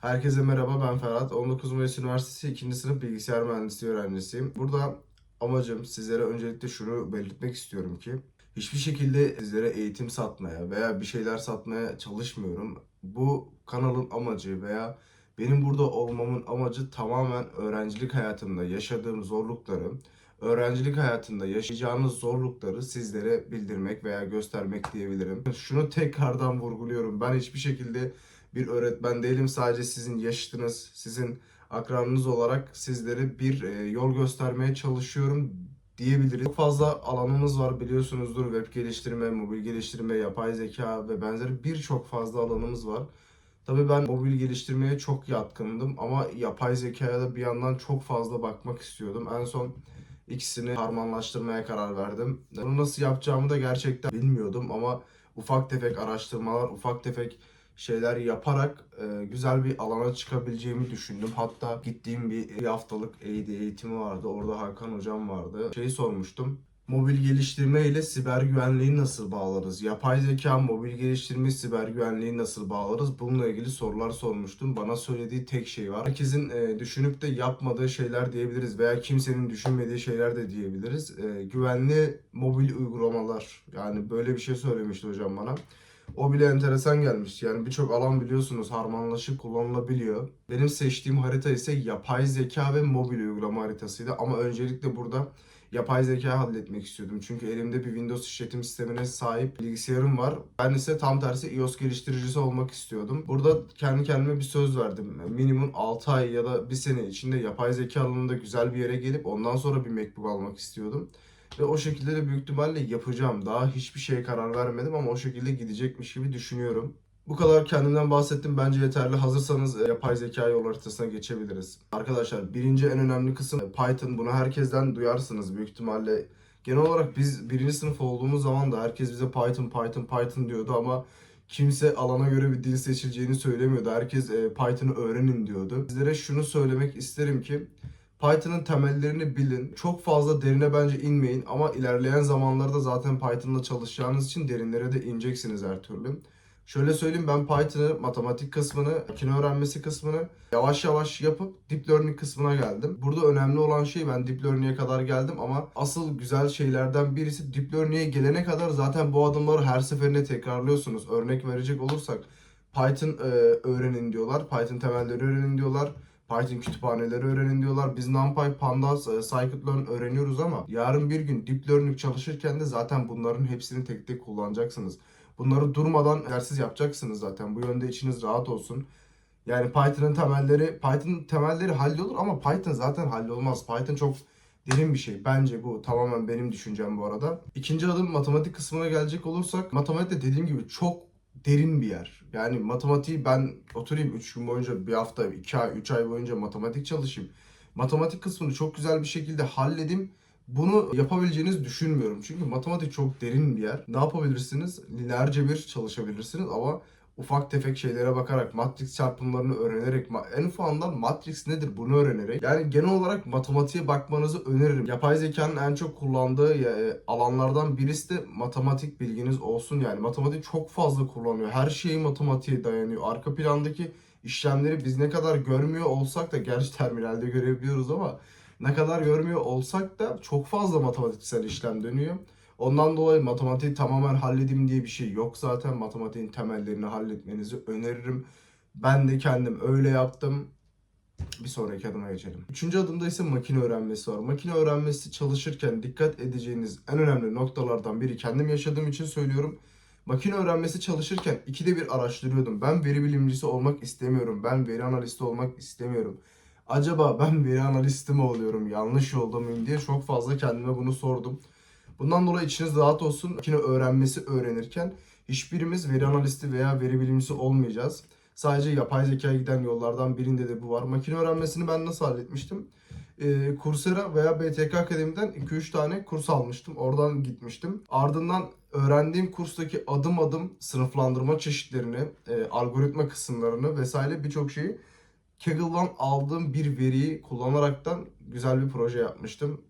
Herkese merhaba ben Ferhat. 19 Mayıs Üniversitesi 2. sınıf bilgisayar mühendisliği öğrencisiyim. Burada amacım sizlere öncelikle şunu belirtmek istiyorum ki hiçbir şekilde sizlere eğitim satmaya veya bir şeyler satmaya çalışmıyorum. Bu kanalın amacı veya benim burada olmamın amacı tamamen öğrencilik hayatımda yaşadığım zorlukları, öğrencilik hayatında yaşayacağınız zorlukları sizlere bildirmek veya göstermek diyebilirim. Şunu tekrardan vurguluyorum. Ben hiçbir şekilde bir öğretmen değilim. Sadece sizin yaşıtınız, sizin akranınız olarak sizlere bir e, yol göstermeye çalışıyorum diyebiliriz. Çok fazla alanımız var biliyorsunuzdur. Web geliştirme, mobil geliştirme, yapay zeka ve benzeri birçok fazla alanımız var. Tabii ben mobil geliştirmeye çok yatkındım ama yapay zekaya da bir yandan çok fazla bakmak istiyordum. En son ikisini harmanlaştırmaya karar verdim. Bunu nasıl yapacağımı da gerçekten bilmiyordum ama ufak tefek araştırmalar, ufak tefek şeyler yaparak e, güzel bir alana çıkabileceğimi düşündüm. Hatta gittiğim bir, haftalık EYD eğitimi vardı. Orada Hakan hocam vardı. Şeyi sormuştum. Mobil geliştirme ile siber güvenliği nasıl bağlarız? Yapay zeka, mobil geliştirme, siber güvenliği nasıl bağlarız? Bununla ilgili sorular sormuştum. Bana söylediği tek şey var. Herkesin e, düşünüp de yapmadığı şeyler diyebiliriz veya kimsenin düşünmediği şeyler de diyebiliriz. E, güvenli mobil uygulamalar. Yani böyle bir şey söylemişti hocam bana. O bile enteresan gelmiş. Yani birçok alan biliyorsunuz harmanlaşıp kullanılabiliyor. Benim seçtiğim harita ise yapay zeka ve mobil uygulama haritasıydı. Ama öncelikle burada yapay zeka halletmek istiyordum. Çünkü elimde bir Windows işletim sistemine sahip bilgisayarım var. Ben ise tam tersi iOS geliştiricisi olmak istiyordum. Burada kendi kendime bir söz verdim. Minimum 6 ay ya da 1 sene içinde yapay zeka alanında güzel bir yere gelip ondan sonra bir MacBook almak istiyordum. Ve o şekilde de büyük ihtimalle yapacağım. Daha hiçbir şeye karar vermedim ama o şekilde gidecekmiş gibi düşünüyorum. Bu kadar kendimden bahsettim. Bence yeterli. Hazırsanız e, yapay zeka yol haritasına geçebiliriz. Arkadaşlar birinci en önemli kısım e, Python. Bunu herkesten duyarsınız büyük ihtimalle. Genel olarak biz birinci sınıf olduğumuz zaman da herkes bize Python, Python, Python diyordu ama kimse alana göre bir dil seçileceğini söylemiyordu. Herkes e, Python'ı öğrenin diyordu. Sizlere şunu söylemek isterim ki Python'ın temellerini bilin. Çok fazla derine bence inmeyin ama ilerleyen zamanlarda zaten Python'la çalışacağınız için derinlere de ineceksiniz her türlü. Şöyle söyleyeyim ben Python'ı, matematik kısmını, makine öğrenmesi kısmını yavaş yavaş yapıp deep learning kısmına geldim. Burada önemli olan şey ben deep learning'e kadar geldim ama asıl güzel şeylerden birisi deep learning'e gelene kadar zaten bu adımları her seferinde tekrarlıyorsunuz. Örnek verecek olursak Python e, öğrenin diyorlar, Python temelleri öğrenin diyorlar. Python kütüphaneleri öğrenin diyorlar. Biz NumPy, Pandas, e, Scikit-learn öğreniyoruz ama yarın bir gün deep learning çalışırken de zaten bunların hepsini tek tek kullanacaksınız. Bunları durmadan egzersiz yapacaksınız zaten. Bu yönde içiniz rahat olsun. Yani Python'ın temelleri, Python temelleri hallolur ama Python zaten hallolmaz. Python çok derin bir şey. Bence bu tamamen benim düşüncem bu arada. İkinci adım matematik kısmına gelecek olursak matematikte dediğim gibi çok derin bir yer. Yani matematiği ben oturayım 3 gün boyunca bir hafta, 2 ay, 3 ay boyunca matematik çalışayım. Matematik kısmını çok güzel bir şekilde halledim. Bunu yapabileceğinizi düşünmüyorum. Çünkü matematik çok derin bir yer. Ne yapabilirsiniz? Lineer bir çalışabilirsiniz ama ufak tefek şeylere bakarak, matris çarpımlarını öğrenerek, en ufağından matris nedir bunu öğrenerek. Yani genel olarak matematiğe bakmanızı öneririm. Yapay zekanın en çok kullandığı e, alanlardan birisi de matematik bilginiz olsun. Yani matematik çok fazla kullanıyor. Her şeyi matematiğe dayanıyor. Arka plandaki işlemleri biz ne kadar görmüyor olsak da gerçi terminalde görebiliyoruz ama ne kadar görmüyor olsak da çok fazla matematiksel işlem dönüyor. Ondan dolayı matematiği tamamen halledim diye bir şey yok zaten. Matematiğin temellerini halletmenizi öneririm. Ben de kendim öyle yaptım. Bir sonraki adıma geçelim. Üçüncü adımda ise makine öğrenmesi var. Makine öğrenmesi çalışırken dikkat edeceğiniz en önemli noktalardan biri kendim yaşadığım için söylüyorum. Makine öğrenmesi çalışırken ikide bir araştırıyordum. Ben veri bilimcisi olmak istemiyorum. Ben veri analisti olmak istemiyorum. Acaba ben veri analisti mi oluyorum? Yanlış yolda mıyım diye çok fazla kendime bunu sordum. Bundan dolayı içiniz rahat olsun. Makine öğrenmesi öğrenirken hiçbirimiz veri analisti veya veri bilimcisi olmayacağız. Sadece yapay zekaya giden yollardan birinde de bu var. Makine öğrenmesini ben nasıl halletmiştim? Ee, Coursera veya BTK Akademi'den 2-3 tane kurs almıştım. Oradan gitmiştim. Ardından öğrendiğim kurstaki adım adım sınıflandırma çeşitlerini, e, algoritma kısımlarını vesaire birçok şeyi Kaggle'dan aldığım bir veriyi kullanaraktan güzel bir proje yapmıştım.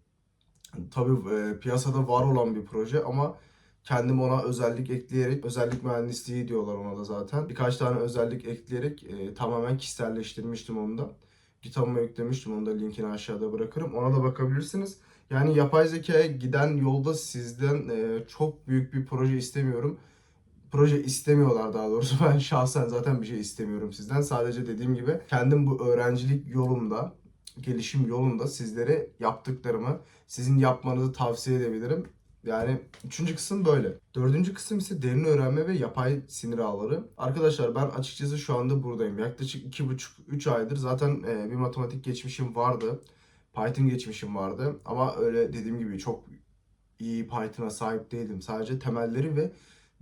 Tabii e, piyasada var olan bir proje ama kendim ona özellik ekleyerek, özellik mühendisliği diyorlar ona da zaten. Birkaç tane özellik ekleyerek e, tamamen kişiselleştirmiştim onu da. GitHub'ıma yüklemiştim. Onu da linkini aşağıda bırakırım. Ona da bakabilirsiniz. Yani yapay zekaya giden yolda sizden e, çok büyük bir proje istemiyorum. Proje istemiyorlar daha doğrusu. Ben şahsen zaten bir şey istemiyorum sizden. Sadece dediğim gibi kendim bu öğrencilik yolumda, gelişim yolunda sizlere yaptıklarımı sizin yapmanızı tavsiye edebilirim. Yani üçüncü kısım böyle. Dördüncü kısım ise derin öğrenme ve yapay sinir ağları. Arkadaşlar ben açıkçası şu anda buradayım. Yaklaşık iki buçuk, üç aydır zaten e, bir matematik geçmişim vardı. Python geçmişim vardı. Ama öyle dediğim gibi çok iyi Python'a sahip değildim. Sadece temelleri ve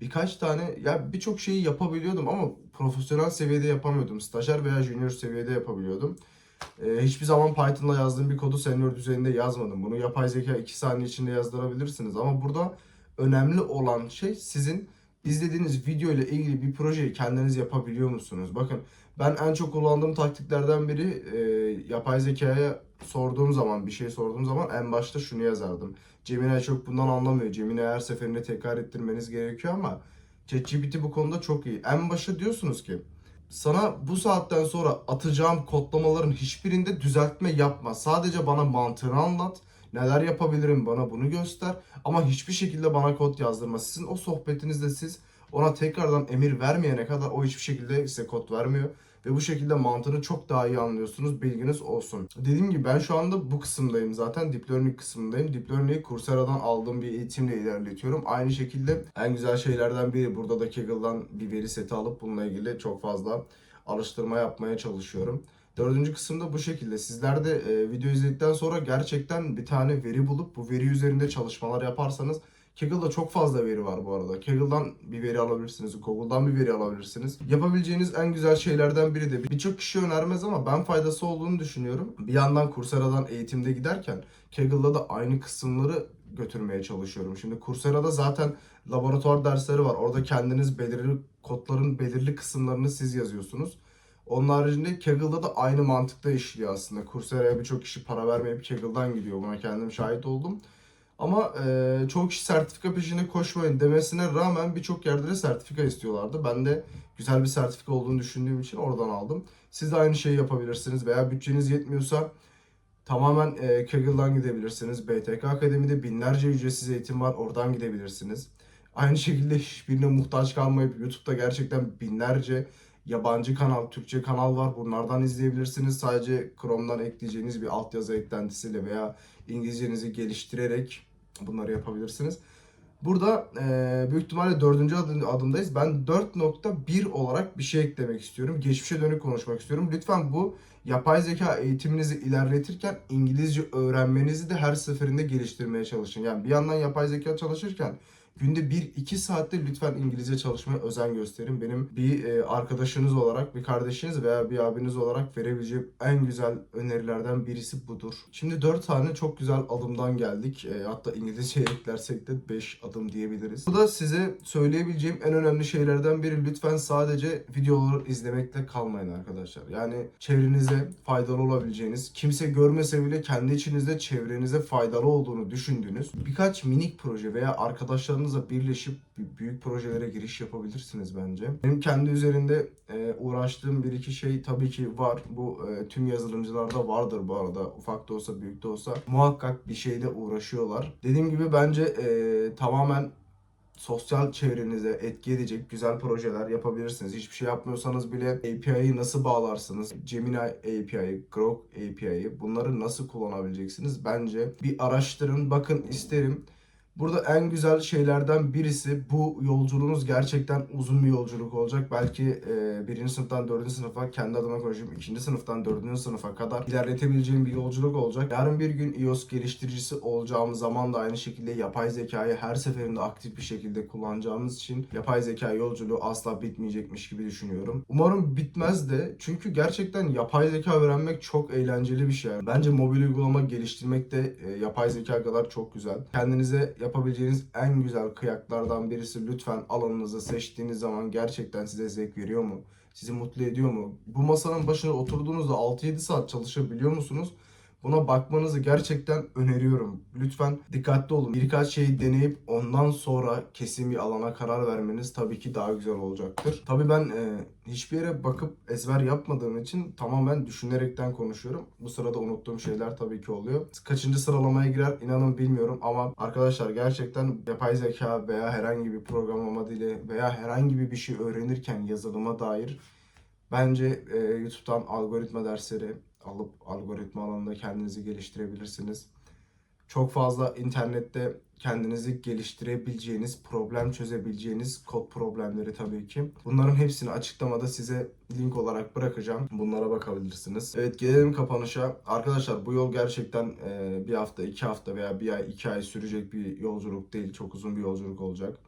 birkaç tane ya birçok şeyi yapabiliyordum ama profesyonel seviyede yapamıyordum. Stajyer veya junior seviyede yapabiliyordum. Ee, hiçbir zaman Python'la yazdığım bir kodu senior düzeyinde yazmadım. Bunu yapay zeka 2 saniye içinde yazdırabilirsiniz. Ama burada önemli olan şey sizin izlediğiniz video ile ilgili bir projeyi kendiniz yapabiliyor musunuz? Bakın ben en çok kullandığım taktiklerden biri e, yapay zekaya sorduğum zaman, bir şey sorduğum zaman en başta şunu yazardım. Gemini çok bundan anlamıyor. Gemini her seferinde tekrar ettirmeniz gerekiyor ama ChatGPT bu konuda çok iyi. En başta diyorsunuz ki sana bu saatten sonra atacağım kodlamaların hiçbirinde düzeltme yapma. Sadece bana mantığını anlat. Neler yapabilirim bana bunu göster. Ama hiçbir şekilde bana kod yazdırma. Sizin o sohbetinizde siz ona tekrardan emir vermeyene kadar o hiçbir şekilde size kod vermiyor. Ve bu şekilde mantığını çok daha iyi anlıyorsunuz. Bilginiz olsun. Dediğim gibi ben şu anda bu kısımdayım zaten. Deep Learning kısmındayım. Deep Learning'i Coursera'dan aldığım bir eğitimle ilerletiyorum. Aynı şekilde en güzel şeylerden biri burada da Kaggle'dan bir veri seti alıp bununla ilgili çok fazla alıştırma yapmaya çalışıyorum. Dördüncü kısımda bu şekilde. Sizler de e, video izledikten sonra gerçekten bir tane veri bulup bu veri üzerinde çalışmalar yaparsanız Kaggle'da çok fazla veri var bu arada. Kaggle'dan bir veri alabilirsiniz, Google'dan bir veri alabilirsiniz. Yapabileceğiniz en güzel şeylerden biri de birçok kişi önermez ama ben faydası olduğunu düşünüyorum. Bir yandan Coursera'dan eğitimde giderken Kaggle'da da aynı kısımları götürmeye çalışıyorum. Şimdi Coursera'da zaten laboratuvar dersleri var. Orada kendiniz belirli kodların belirli kısımlarını siz yazıyorsunuz. Onun haricinde Kaggle'da da aynı mantıkta işliyor aslında. Coursera'ya birçok kişi para vermeyip Kaggle'dan gidiyor. Buna kendim şahit oldum. Ama e, çoğu kişi sertifika peşine koşmayın demesine rağmen birçok yerde de sertifika istiyorlardı. Ben de güzel bir sertifika olduğunu düşündüğüm için oradan aldım. Siz de aynı şeyi yapabilirsiniz veya bütçeniz yetmiyorsa tamamen e, Kaggle'dan gidebilirsiniz. BTK Akademi'de binlerce ücretsiz eğitim var. Oradan gidebilirsiniz. Aynı şekilde hiçbirine muhtaç kalmayıp YouTube'da gerçekten binlerce yabancı kanal, Türkçe kanal var. Bunlardan izleyebilirsiniz. Sadece Chrome'dan ekleyeceğiniz bir altyazı eklentisiyle veya İngilizcenizi geliştirerek bunları yapabilirsiniz. Burada e, büyük ihtimalle dördüncü adım, adımdayız. Ben 4.1 olarak bir şey eklemek istiyorum. Geçmişe dönük konuşmak istiyorum. Lütfen bu yapay zeka eğitiminizi ilerletirken İngilizce öğrenmenizi de her seferinde geliştirmeye çalışın. Yani bir yandan yapay zeka çalışırken günde 1-2 saatte lütfen İngilizce çalışmaya özen gösterin. Benim bir e, arkadaşınız olarak, bir kardeşiniz veya bir abiniz olarak verebileceğim en güzel önerilerden birisi budur. Şimdi 4 tane çok güzel adımdan geldik. E, hatta İngilizce eklersek de 5 adım diyebiliriz. Bu da size söyleyebileceğim en önemli şeylerden biri. Lütfen sadece videoları izlemekle kalmayın arkadaşlar. Yani çevrenize faydalı olabileceğiniz, kimse görmese bile kendi içinizde çevrenize faydalı olduğunu düşündüğünüz birkaç minik proje veya arkadaşlarınızla birleşip büyük projelere giriş yapabilirsiniz bence. Benim kendi üzerinde e, uğraştığım bir iki şey tabii ki var. Bu e, tüm yazılımcılarda vardır bu arada. Ufak da olsa büyük de olsa muhakkak bir şeyle uğraşıyorlar. Dediğim gibi bence e, tamamen sosyal çevrenize etki edecek güzel projeler yapabilirsiniz. Hiçbir şey yapmıyorsanız bile API'yi nasıl bağlarsınız? Gemini API'yi, Grok API'yi bunları nasıl kullanabileceksiniz? Bence bir araştırın, bakın isterim. Burada en güzel şeylerden birisi bu yolculuğunuz gerçekten uzun bir yolculuk olacak. Belki e, birinci sınıftan dördüncü sınıfa kendi adıma konuşayım. ikinci sınıftan dördüncü sınıfa kadar ilerletebileceğim bir yolculuk olacak. Yarın bir gün iOS geliştiricisi olacağımız zaman da aynı şekilde yapay zekayı her seferinde aktif bir şekilde kullanacağımız için yapay zeka yolculuğu asla bitmeyecekmiş gibi düşünüyorum. Umarım bitmez de çünkü gerçekten yapay zeka öğrenmek çok eğlenceli bir şey. Bence mobil uygulama geliştirmek de e, yapay zeka kadar çok güzel. Kendinize yapabileceğiniz en güzel kıyaklardan birisi lütfen alanınızı seçtiğiniz zaman gerçekten size zevk veriyor mu? Sizi mutlu ediyor mu? Bu masanın başına oturduğunuzda 6-7 saat çalışabiliyor musunuz? Buna bakmanızı gerçekten öneriyorum. Lütfen dikkatli olun. Birkaç şeyi deneyip ondan sonra kesin bir alana karar vermeniz tabii ki daha güzel olacaktır. Tabii ben e, hiçbir yere bakıp ezber yapmadığım için tamamen düşünerekten konuşuyorum. Bu sırada unuttuğum şeyler tabii ki oluyor. Kaçıncı sıralamaya girer inanın bilmiyorum ama arkadaşlar gerçekten yapay zeka veya herhangi bir programlama dili veya herhangi bir bir şey öğrenirken yazılıma dair bence e, YouTube'dan algoritma dersleri alıp algoritma alanında kendinizi geliştirebilirsiniz. Çok fazla internette kendinizi geliştirebileceğiniz, problem çözebileceğiniz kod problemleri tabii ki. Bunların hepsini açıklamada size link olarak bırakacağım. Bunlara bakabilirsiniz. Evet gelelim kapanışa. Arkadaşlar bu yol gerçekten e, bir hafta, iki hafta veya bir ay, iki ay sürecek bir yolculuk değil. Çok uzun bir yolculuk olacak.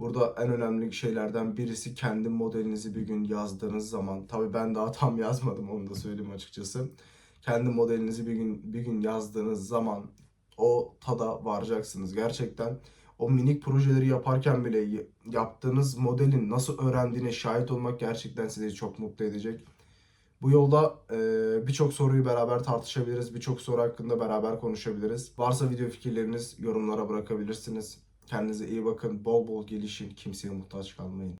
Burada en önemli şeylerden birisi kendi modelinizi bir gün yazdığınız zaman. Tabii ben daha tam yazmadım onu da söyleyeyim açıkçası. Kendi modelinizi bir gün bir gün yazdığınız zaman o tada varacaksınız. Gerçekten o minik projeleri yaparken bile yaptığınız modelin nasıl öğrendiğine şahit olmak gerçekten sizi çok mutlu edecek. Bu yolda e, birçok soruyu beraber tartışabiliriz. Birçok soru hakkında beraber konuşabiliriz. Varsa video fikirleriniz yorumlara bırakabilirsiniz. Kendinize iyi bakın. Bol bol gelişin. Kimseye muhtaç kalmayın.